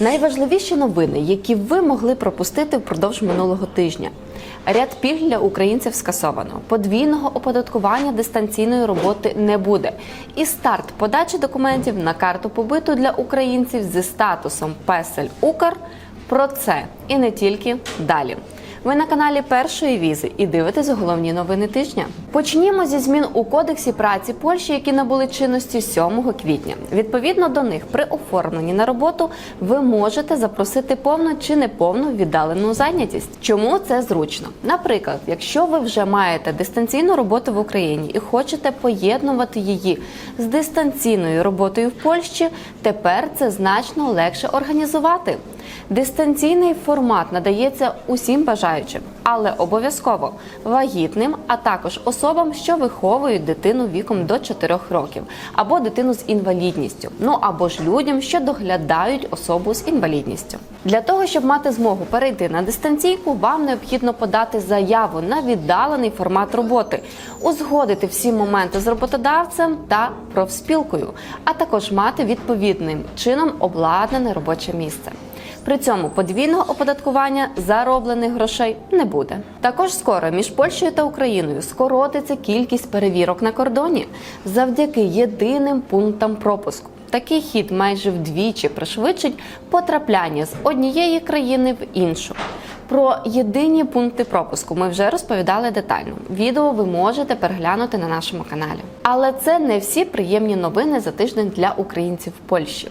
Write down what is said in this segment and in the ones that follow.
Найважливіші новини, які ви могли пропустити впродовж минулого тижня. Ряд пільг для українців скасовано. Подвійного оподаткування дистанційної роботи не буде. І старт подачі документів на карту побиту для українців зі статусом Песель Укр. Про це і не тільки далі. Ви на каналі першої візи і дивитесь головні новини тижня. Почнімо зі змін у кодексі праці Польщі, які набули чинності 7 квітня. Відповідно до них, при оформленні на роботу ви можете запросити повну чи неповну віддалену зайнятість. Чому це зручно? Наприклад, якщо ви вже маєте дистанційну роботу в Україні і хочете поєднувати її з дистанційною роботою в Польщі, тепер це значно легше організувати. Дистанційний формат надається усім бажаючим, але обов'язково вагітним, а також особам, що виховують дитину віком до 4 років, або дитину з інвалідністю, ну або ж людям, що доглядають особу з інвалідністю. Для того щоб мати змогу перейти на дистанційку, вам необхідно подати заяву на віддалений формат роботи, узгодити всі моменти з роботодавцем та профспілкою, а також мати відповідним чином обладнане робоче місце. При цьому подвійного оподаткування зароблених грошей не буде. Також скоро між Польщею та Україною скоротиться кількість перевірок на кордоні завдяки єдиним пунктам пропуску. Такий хід майже вдвічі пришвидшить потрапляння з однієї країни в іншу. Про єдині пункти пропуску ми вже розповідали детально. Відео ви можете переглянути на нашому каналі. Але це не всі приємні новини за тиждень для українців в Польщі.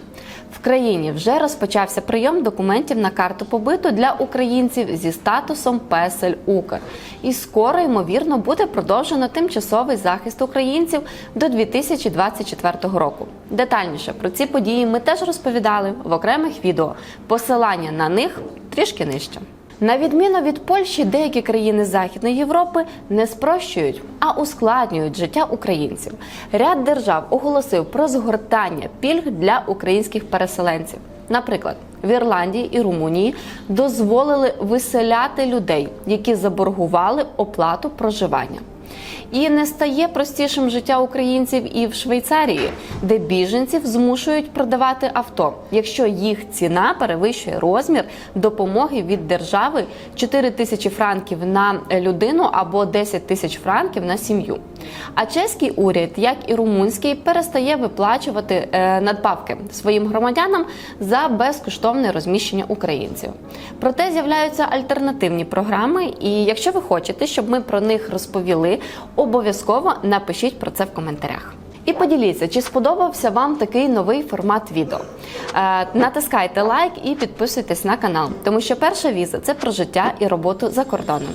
В країні вже розпочався прийом документів на карту побиту для українців зі статусом Песель Укр. І скоро, ймовірно, буде продовжено тимчасовий захист українців до 2024 року. Детальніше про ці події ми теж розповідали в окремих відео. Посилання на них трішки нижче. На відміну від Польщі, деякі країни Західної Європи не спрощують, а ускладнюють життя українців. Ряд держав оголосив про згортання пільг для українських переселенців. Наприклад, в Ірландії і Румунії дозволили виселяти людей, які заборгували оплату проживання. І не стає простішим життя українців і в Швейцарії, де біженців змушують продавати авто, якщо їх ціна перевищує розмір допомоги від держави 4 тисячі франків на людину або 10 тисяч франків на сім'ю. А чеський уряд, як і румунський, перестає виплачувати е, надбавки своїм громадянам за безкоштовне розміщення українців. Проте з'являються альтернативні програми, і якщо ви хочете, щоб ми про них розповіли, обов'язково напишіть про це в коментарях. І поділіться, чи сподобався вам такий новий формат відео. Е, натискайте лайк і підписуйтесь на канал, тому що перша віза це про життя і роботу за кордоном.